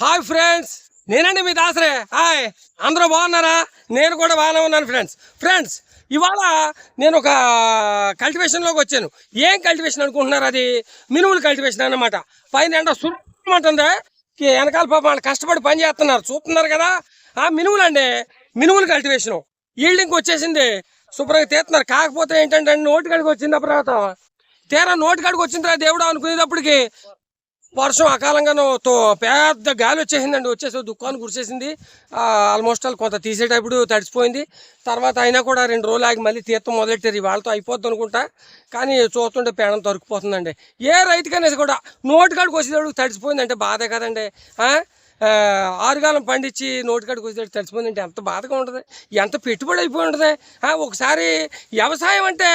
Hi friends నేనండి మీ దాసరే. Hi అందరూ బాగున్నారా? నేను కూడా బాగానే ఉన్నాను ఫ్రెండ్స్. ఫ్రెండ్స్ ఇవాళ నేను ఒక కల్టివేషన్లోకి వచ్చాను. ఏం కల్టివేషన్ అనుకుంటున్నారు అది? మినుములు కల్టివేషన్ అన్నమాట. పైన ఎండ సురమంటుందే వెనకాల పాప వాళ్ళు కష్టపడి పని చేస్తున్నారు. చూస్తున్నారు కదా? ఆ మినుములు అండి మినుములు కల్టివేషన్ ఈల్డింగ్ వచ్చేసింది. శుభ్రంగా తీస్తున్నారు. కాకపోతే ఏంటంటే నోటి కడికి వచ్చింది తర్వాత తీరా నోటి కడికి వచ్చిన తర్వాత దేవుడు అనుకునేటప్పటికి వర్షం అకాలంగా తో పెద్ద గాలి వచ్చేసిందండి. వచ్చేసి దుఃఖాన్ని గురిచేసింది ఆల్మోస్ట్ ఆల్ కొంత తీసేటప్పుడు తడిసిపోయింది. తర్వాత అయినా కూడా రెండు రోజులు ఆగి మళ్ళీ తీర్థం మొదలెట్టారు. వాళ్ళతో అయిపోద్ది అనుకుంటా. కానీ చూస్తుంటే పేడం తరుక్కుపోతుందండి. ఏ రైతుకనేసి కూడా నోటికాడికి వచ్చేటప్పుడు తడిసిపోయిందంటే బాధే కదండి. ఆరుగాలం పండించి నోటికాడికి వచ్చేటప్పుడు తడిసిపోయిందంటే ఎంత బాధగా ఉంటుంది? ఎంత పెట్టుబడి అయిపోయి ఉంటుంది? ఒకసారి వ్యవసాయం అంటే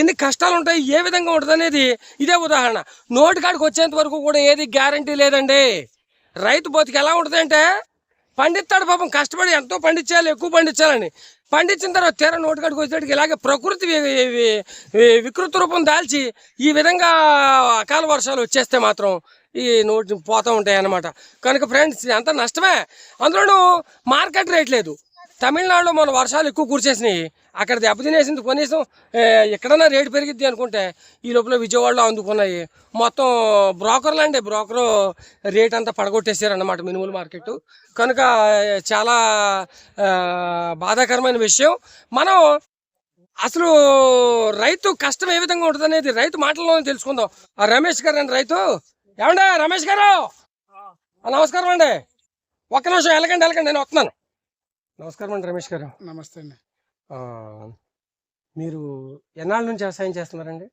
ఎన్ని కష్టాలు ఉంటాయి ఏ విధంగా ఉంటుంది అనేది ఇదే ఉదాహరణ. నోటికాడికి వచ్చేంత వరకు కూడా ఏది గ్యారంటీ లేదండి. రైతు బతికి ఎలా ఉంటుంది అంటే పండిస్తాడు పాపం కష్టపడి ఎంతో పండించాలి ఎక్కువ పండించాలని. పండించిన తర్వాత తీర నోటికాడికి వచ్చేటికి ఇలాగే ప్రకృతి వికృత రూపం దాల్చి ఈ విధంగా అకాల వర్షాలు వచ్చేస్తే మాత్రం ఈ నోటి పోతూ ఉంటాయి అన్నమాట కనుక ఫ్రెండ్స్ అంత నష్టమే. అందులోనూ మార్కెట్ రేట్ లేదు. తమిళనాడులో మన వర్షాలు ఎక్కువ కురిసేసినాయి. అక్కడ దెబ్బతినేసింది కనీసం ఎక్కడన్నా రేటు పెరిగిద్ది అనుకుంటే ఈ లోపల విజయవాడలో అందుకున్నాయి. మొత్తం బ్రోకర్లు అండి. బ్రోకరు రేట్ అంతా పడగొట్టేశారు అన్నమాట మినిమల్ మార్కెట్ కనుక చాలా బాధాకరమైన విషయం. మనం అసలు రైతు కష్టం ఏ విధంగా ఉంటుంది అనేది రైతు మాటల్లో తెలుసుకుందాం. ఆ రమేష్ గారు రైతు. ఏమండే రమేష్ గారు? నమస్కారం అండి. ఒక్క నిమిషం వెళ్ళకండి వెళ్ళకండి నేను వస్తున్నాను. నమస్కారం అండి రమేష్ గారు. నమస్తే అండి. మీరు ఎన్నాళ్ళ నుంచి వ్యవసాయం చేస్తున్నారండి?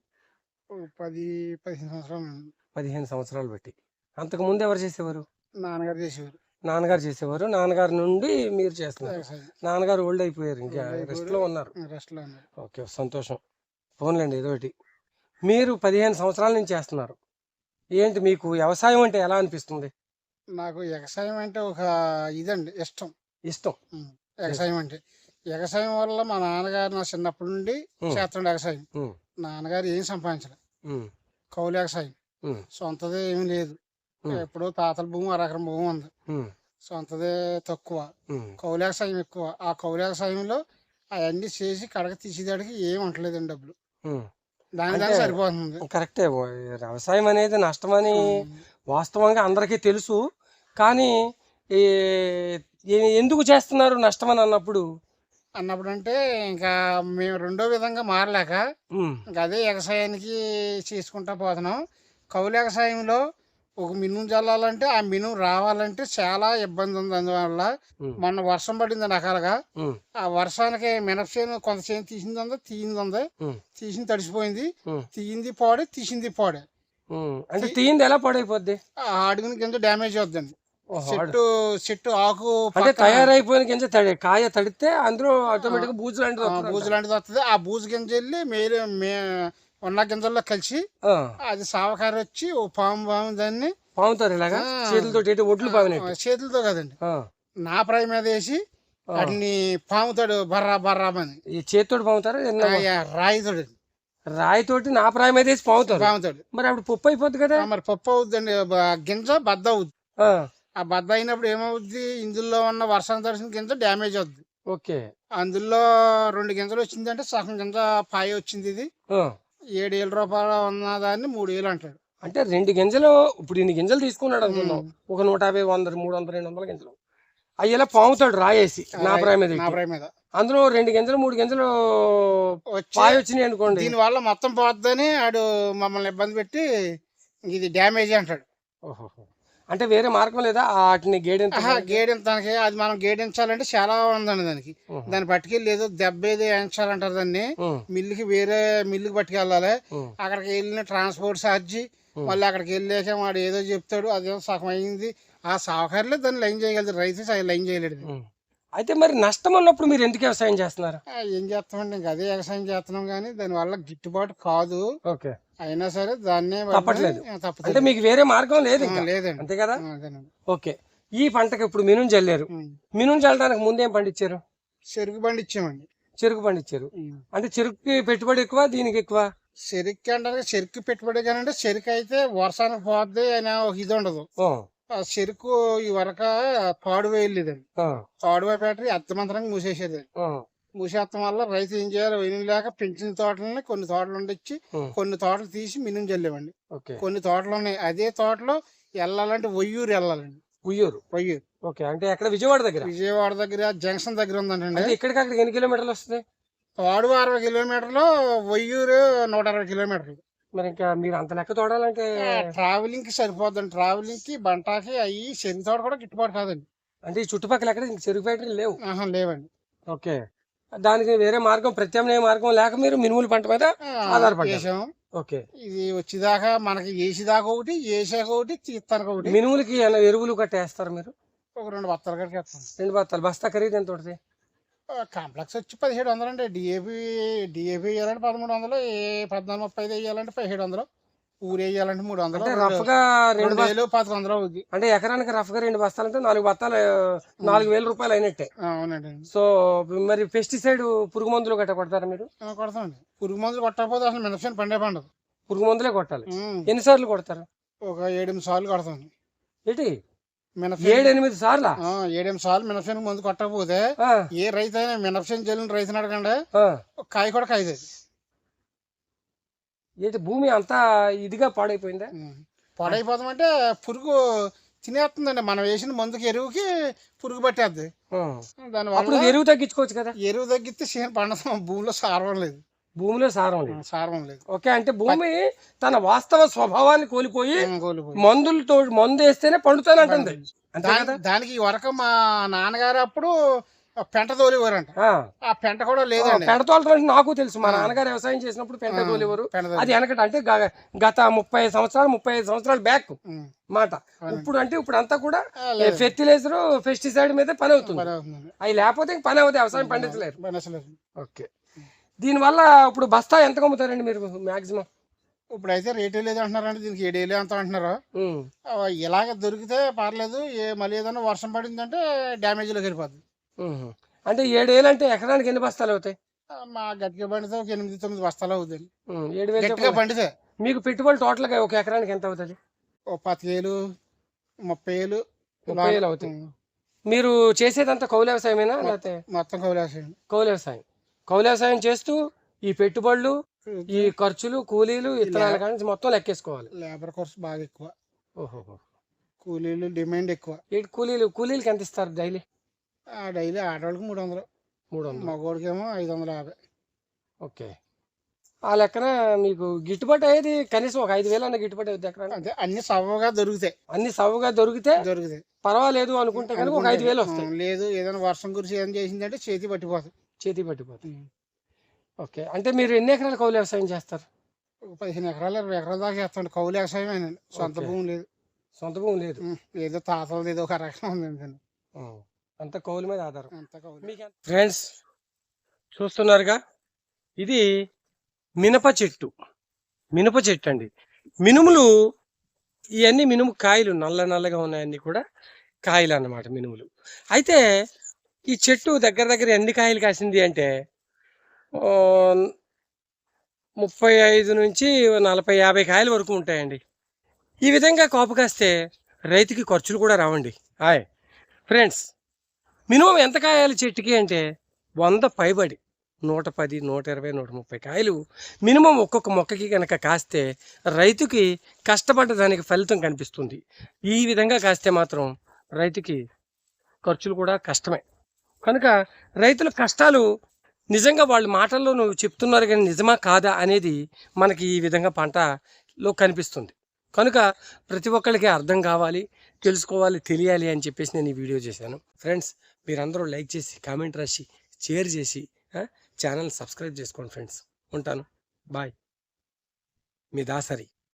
పది పదిహేను సంవత్సరాలు. పదిహేను సంవత్సరాలు బట్టి. అంతకు ముందు ఎవరు చేసేవారు? నాన్నగారు చేసేవారు. నాన్నగారు చేసేవారు. నాన్నగారు నుండి మీరు చేస్తున్నారు. నాన్నగారు ఓల్డ్ అయిపోయారు ఇంకా. రెస్ట్లో ఉన్నారు. రెస్ట్లో ఉన్నారు. ఓకే సంతోషం. ఫోన్లేండి ఏదో ఒకటి. మీరు పదిహేను సంవత్సరాల నుంచి చేస్తున్నారు. ఏంటి మీకు వ్యవసాయం అంటే ఎలా అనిపిస్తుంది? నాకు వ్యవసాయం అంటే ఒక ఇదండి ఇష్టం. ఇష్టం. వ్యవసాయం అంటే. వ్యవసాయం వల్ల మా నాన్నగారు నా చిన్నప్పటి నుండి. చేస్తుండే వ్యవసాయం. నాన్నగారు ఏం సంపాదించలేదు ఉమ్, కౌలు వ్యవసాయం. సొంతదే ఏమీ లేదు. ఎప్పుడో తాతల భూమి అరకరం భూమి ఉంది. సొంతదే తక్కువ. కౌలు వ్యవసాయం ఎక్కువ. ఆ కౌలు వ్యవసాయంలో అవన్నీ చేసి కడక తీసేదానికి ఏం ఉండలేదండి డబ్బులు. దాని సరిపోతుంది. కరెక్టే వ్యవసాయం అనేది నష్టమని. వాస్తవంగా అందరికీ తెలుసు. కానీ ఎందుకు చేస్తున్నారు నష్టమని అన్నప్పుడు? అన్నప్పుడు అంటే ఇంకా మేము రెండో విధంగా మారలేక ఇంకా అదే వ్యవసాయానికి చేసుకుంటా పోతున్నాం. కౌలు వ్యవసాయంలో ఒక మినుము చల్లాలంటే ఆ మినుము రావాలంటే చాలా ఇబ్బంది ఉంది. అందువల్ల మొన్న వర్షం పడింది రకాలుగా ఆ వర్షానికి మినపచేను కొంత చేను తీసింది ఉంది తీయింది ఉంది. తీసింది తడిసిపోయింది. తీయింది పోడే తీసింది పోడే. అంటే తీయింది ఎలా పాడైపోద్ది? ఆ అడుగుని కింద డ్యామేజ్ అవుద్దండి. చెట్టు చెట్టు ఆకు అంటే తయారైపోయిన కింద తడి కాయ తడితే అందులో ఆటోమేటిక్ బూజు లాంటిది. బూజు లాంటిది వస్తుంది. ఆ బూజు గింజ వెళ్ళి మేలు మే ఉన్న గింజల్లో కలిసి అది సావకారి వచ్చి ఓ పాము పాము దాన్ని పాముతారు ఇలాగా. చేతులతో ఒడ్లు చేతులతో కదండి. నా ప్రాయ మీద వేసి. వాటిని పాముతాడు బర్రా బర్రా అని. ఈ చేతితోటి పాముతారు? రాయితోడు రాయితోటి. నా ప్రాయం మీద వేసి పాముతారు? పాముతాడు. మరి అప్పుడు పప్పు అయిపోద్ది కదా? మరి పప్పు అవుద్దండి. గింజ బద్ద అవుద్ది. ఆ, బద్ద అయినప్పుడు ఏమవుద్ది? ఇందులో ఉన్న వర్షం తడిసిన గింజ డ్యామేజ్ అవుద్ది. ఓకే. అందులో రెండు గింజలు వచ్చిందంటే సగం గింజ పాయ వచ్చింది ఇది. ఏడు వేల రూపాయలు ఉన్న దాన్ని మూడు వేలు అంటాడు. అంటే రెండు గింజలు ఇప్పుడు ఇన్ని గింజలు తీసుకున్నాడు అనుకుందాం. ఒక నూట యాభై వంద మూడు వందల రెండు వందల గింజలు. అవి ఇలా పాముతాడు రాయేసి నా ప్రాయం మీద మీద. అందులో రెండు గింజలు మూడు గింజలు పాయ వచ్చినాయి అనుకోండి. దీని వల్ల మొత్తం పోద్దని ఆడు మమ్మల్ని ఇబ్బంది పెట్టి ఇది డ్యామేజ్ అంటాడు. ఓహోహో. అంటే వేరే మార్గం లేదా? వాటిని గేడెంత ఆహా గేడించడానికి అది మనం గేడించాలంటే చాలా ఉందండి దానికి. దాన్ని పట్టుకెళ్ళి ఏదో దెబ్బ ఏదో వేయించాలంటారు దాన్ని. మిల్లుకి వేరే మిల్లుకి పట్టుకెళ్ళాలి. అక్కడికి వెళ్ళిన ట్రాన్స్పోర్ట్ ఛార్జీ. మళ్ళీ అక్కడికి వెళ్ళాక వాడు ఏదో చెప్తాడు అదేదో సగం అయింది. ఆ సాహకారులే దాన్ని లైన్ చేయగలదు రైతు లైన్ చేయలేడు. అయితే మరి నష్టం ఉన్నప్పుడు మీరు ఎందుకు వ్యవసాయం చేస్తున్నారు? ఏం చేస్తామండి? ఇంకా అదే వ్యవసాయం చేస్తున్నాం కానీ దానివల్ల గిట్టుబాటు కాదు. ఓకే. అయినా సరే దాన్నే తప్పట్లేదు. అంటే మీకు వేరే మార్గం లేదు లేదండి. అంతే కదా? ఓకే. ఈ పంటకి ఇప్పుడు మినుము చల్లారు ఉం. మినుము చల్లడానికి ముందేం పండించారు? చెరుకు బండి ఇచ్చామండి చెరుకు పండించారు. అంటే చెరుకుకి పెట్టుబడి ఎక్కువ దీనికి ఎక్కువ? చెరుకు అంటే చెరుకు పెట్టుబడి కానీ అంటే చెరుకు అయితే వర్షానికి పోద్ది ఒక ఇది ఉండదు. చెరుకు ఈ వరక వేయలేదండి. ఆ, తాడు ఫ్యాక్టరీ అర్థమంతరంగా మూసేసేది ఆ, మూసేస్తాం వల్ల రైతు ఏం చేయాలి? వెయ్యి లేక పెంచిన తోటలని కొన్ని తోటలు ఉండొచ్చి. కొన్ని తోటలు తీసి మినుము చల్లేవండి. కొన్ని తోటలు ఉన్నాయి. అదే తోటలో వెళ్ళాలంటే ఒయ్యూరు వెళ్ళాలండి ఉయ్యూరు ఒయ్యూరు ఓకే. అంటే ఎక్కడ? విజయవాడ దగ్గర? విజయవాడ దగ్గర జంక్షన్ దగ్గర ఉందండి ఇక్కడికి అక్కడికి ఎన్ని కిలోమీటర్లు వస్తుంది? తాడు అరవై కిలోమీటర్లు ఒయ్యూరు నూట అరవై కిలోమీటర్లు. మరి ఇంకా మీరు అంత లెక్క తోడాలంటే ట్రావెలింగ్కి సరిపోద్దండి. ట్రావెలింగ్కి బంటాకి అయ్యి చెరుకు తోట కూడా గిట్టుబాటు కాదండి. అంటే ఈ చుట్టుపక్కల ఎక్కడ ఇంక చెరుకు ఫ్యాక్టరీలు లేవు. ఆహా లేవండి. ఓకే. దానికి వేరే మార్గం ప్రత్యామ్నాయ మార్గం లేక మీరు మినుముల పంట మీద ఆధారపడ్డారు. వేసాం ఓకే. ఇది వచ్చేదాకా మనకి వేసేదాకా ఒకటి వేసాక ఒకటి తీస్తానికి ఒకటి. మినుములకి ఏమైనా ఎరువులు కట్టేస్తారు మీరు? ఒక రెండు బత్తాలు వేస్తాం. రెండు బత్తాలు. బస్తా ఖరీదు ఎంత ఉంటుంది కాంప్లెక్స్ వచ్చి పదిహేడు వందలు అండి. డిఏపి డిఏపి వేయాలంటే పదమూడు వందలు ఏ పద్నాలుగు ముప్పై ఐదు వేయాలంటే పదిహేడు వందలు. ఊరు వేయాలంటే మూడు వందలు అంటే రెండు- వేలు పదకొండు వందలు అవుద్ది. అంటే ఎకరానికి రఫ్గా రెండు బస్తాలు అంటే నాలుగు బత్తాలు నాలుగు వేల రూపాయలు అయినట్టే. అవునండి. సో మరి పెస్టిసైడ్ పురుగు మందులు గట్ట కొడతారా మీరు? కొడతామండి. పురుగు మందులు కొట్టకపోతే అసలు మినపసేను పండే పండదు. పురుగు మందులే కొట్టాలి. ఎన్నిసార్లు కొడతారు? ఒక ఏడెనిమిది సార్లు కొడతాం ఏంటి? మినపసేను ఏడు ఎనిమిది సార్లా ఏడెనిమిది సార్లు మినపసేను మందు కొట్టకపోతే ఏ రైతు అయినా మినపసేను జల్లిన రైతుని అడగండి. కాయ కూడా కాయదు ఏంటి భూమి అంతా ఇదిగా పాడైపోయిందా? పాడైపోతామంటే పురుగు తినేస్తుందండి. మనం వేసిన మందుకి ఎరువుకి పురుగు పట్టేద్ది. దానివల్ల ఎరువు తగ్గించుకోవచ్చు కదా? ఎరువు తగ్గితే చేను పండదు. భూమిలో సారం లేదు. భూమిలో సారం లేదు. సారం లేదు. ఓకే అంటే భూమి తన వాస్తవ స్వభావాన్ని కోల్పోయి. మందులతో మందు వేస్తేనే పండుతానంటుంది దానికి వరకు మా నాన్నగారు అప్పుడు పెంట తోలివారంట. ఆ. పెంట కూడా లేదండి. పెంట తోలటం నాకు తెలుసు. మా నాన్నగారు వ్యవసాయం చేసినప్పుడు పెంట తోలేవారు. అది వెనకట అంటే గత ముప్పై సంవత్సరాలు ముప్పై ఐదు సంవత్సరాలు బ్యాక్. మాట. ఇప్పుడు అంటే ఇప్పుడు అంతా కూడా లేదు. ఫెర్టిలైజర్ పెస్టిసైడ్ మీద పని అవుతుంది. అవి లేకపోతే ఇంక పని అవుతుంది. వ్యవసాయం పండించలేరు. ఓకే. దీనివల్ల ఇప్పుడు బస్తా ఎంత అమ్ముతారండి మీరు మాక్సిమం? ఇప్పుడైతే రేటు లేదు అంటున్నారండి దీనికి ఏడేళ్ళు ఎంత అంటున్నారు. ఇలాగ దొరికితే పర్లేదు ఏ మళ్ళీ ఏదైనా వర్షం పడిందంటే డ్యామేజ్లోకి వెళ్ళిపోద్ది. అంటే ఏడేళ్ళు అంటే ఎకరానికి ఎన్ని బస్తాలు అవుతాయి? మా గట్టిగా పండితే ఒక ఎనిమిది తొమ్మిది బస్తాలు అవుతుంది ఏడు వేలు గట్టిగా. పండితే? మీకు పెట్టుబడి టోటల్గా ఒక ఎకరానికి ఎంత అవుతుంది? ఓ పది వేలు ముప్పై వేలు ముప్పై వేలు అవుతాయి. మీరు చేసేదంతా కౌలు వ్యవసాయమేనా లేకపోతే మొత్తం కౌలు వ్యవసాయం కౌలు వ్యవసాయం? చేస్తూ ఈ పెట్టుబడులు ఈ ఖర్చులు కూలీలు ఇత్తనాల కానీ మొత్తం లెక్కేసుకోవాలి. లేబర్ ఖర్చు బాగా ఎక్కువ. ఓహో. కూలీలు డిమాండ్ ఎక్కువ. ఏంటి కూలీలు కూలీలకి ఎంత ఇస్తారు డైలీ? ఆ డైలీ ఆడవాళ్ళకి మూడు వందలు మూడు వందలు మగవాడికి ఏమో ఐదు వందల యాభై. ఓకే. ఆ లెక్కన మీకు గిట్టుబాటు అయ్యేది కనీసం ఒక ఐదు వేలు అన్న గిట్టుబాటు అవుతుంది ఎక్కడ అదే అన్ని సవ్వగా దొరుకుతాయి. అన్ని సవ్వుగా దొరికితే దొరుకుతాయి. పర్వాలేదు అనుకుంటే కనుక ఒక ఐదు వేలు వస్తాయి. లేదు ఏదైనా వర్షం గురించి ఏం చేసిందంటే చేతి పట్టిపోతుంది. చేతి పట్టిపోతుంది ఓకే. అంటే మీరు ఎన్ని ఎకరాలు కౌలు వ్యవసాయం చేస్తారు? పదిహేను ఎకరాలు ఇరవై ఎకరాల దాకా వేస్తాండి కౌలు వ్యవసాయమేనండి సొంత. భూమి లేదు. సొంత భూమి లేదు. ఏదో తాతలది ఏదో ఒక రకం ఉందండి అంత కౌలు మీద ఆధారం. అంత కౌలు. ఫ్రెండ్స్ చూస్తున్నారుగా? ఇది మినప చెట్టు. మినప చెట్టు అండి. మినుములు ఇవన్నీ మినుము కాయలు నల్ల నల్లగా ఉన్నాయన్నీ కూడా కాయలు అన్నమాట మినుములు. అయితే ఈ చెట్టు దగ్గర దగ్గర ఎన్ని కాయలు కాసింది అంటే ముప్పై ఐదు నుంచి నలభై యాభై కాయల వరకు ఉంటాయండి. ఈ విధంగా కాపు కాస్తే రైతుకి ఖర్చులు కూడా రావండి. హాయ్. ఫ్రెండ్స్ మినిమం ఎంత కాయాలి చెట్టుకి అంటే వంద పైబడి నూట పది నూట ఇరవై నూట ముప్పై కాయలు మినిమం ఒక్కొక్క మొక్కకి కనుక కాస్తే రైతుకి కష్టపడ్డ దానికి ఫలితం కనిపిస్తుంది. ఈ విధంగా కాస్తే మాత్రం రైతుకి ఖర్చులు కూడా కష్టమే. కనుక రైతుల కష్టాలు నిజంగా వాళ్ళ మాటల్లో నువ్వు చెప్తున్నారు కానీ నిజమా కాదా అనేది మనకి ఈ విధంగా పంటలో కనిపిస్తుంది. కనుక ప్రతి ఒక్కరికి అర్థం కావాలి తెలుసుకోవాలి తెలియాలి అని చెప్పేసి నేను ఈ వీడియో చేశాను. ఫ్రెండ్స్ మీరందరూ లైక్ చేసి కామెంట్ రాసి షేర్ చేసి ఛానల్ సబ్స్క్రైబ్ చేసుకోండి ఫ్రెండ్స్. ఉంటాను. బాయ్. మీ దాసరి.